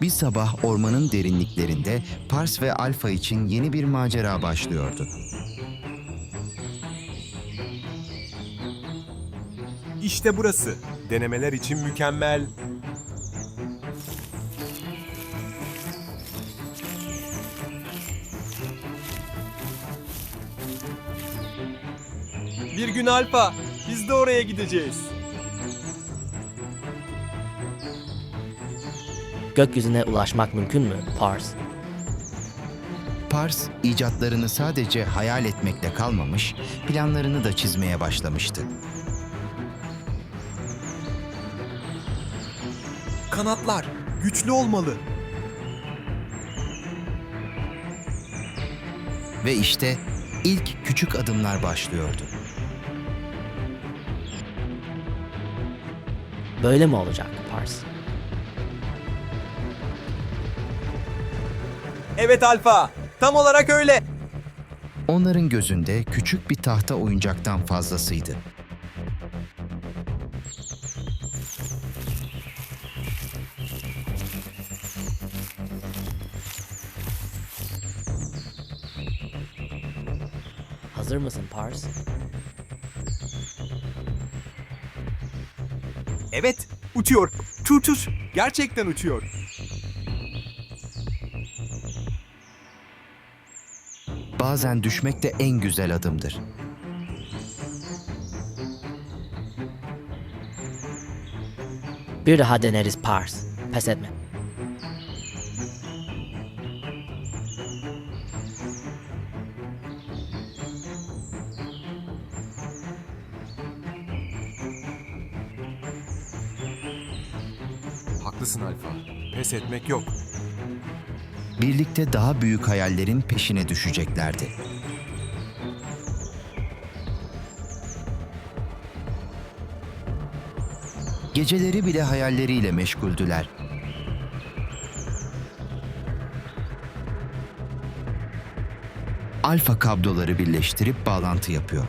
Bir sabah ormanın derinliklerinde Pars ve Alfa için yeni bir macera başlıyordu. İşte burası. Denemeler için mükemmel. Bir gün Alfa, biz de oraya gideceğiz. Gökyüzüne ulaşmak mümkün mü, Pars? Pars icatlarını sadece hayal etmekle kalmamış, planlarını da çizmeye başlamıştı. Kanatlar, güçlü olmalı. Ve işte ilk küçük adımlar başlıyordu. Böyle mi olacak, Pars? Evet Alfa, tam olarak öyle. Onların gözünde küçük bir tahta oyuncaktan fazlasıydı. Hazır mısın, Pars? Evet, uçuyor. Tut tut, gerçekten uçuyor. Bazen düşmek de en güzel adımdır. Bir daha deneriz, Pars. Pes etme. Haklısın Alfa. Pes etmek yok. Birlikte daha büyük hayallerin peşine düşeceklerdi. Geceleri bile hayalleriyle meşguldüler. Alfa kabloları birleştirip bağlantı yapıyor.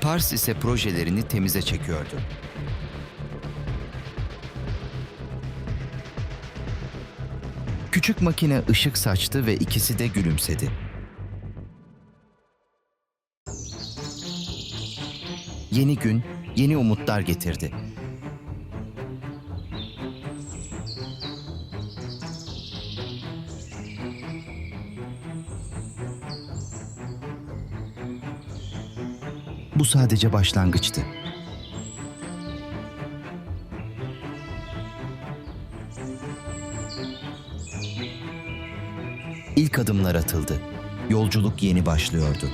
Pars ise projelerini temize çekiyordu. Küçük makine ışık saçtı ve ikisi de gülümsedi. Yeni gün, yeni umutlar getirdi. Bu sadece başlangıçtı. İlk adımlar atıldı. Yolculuk yeni başlıyordu.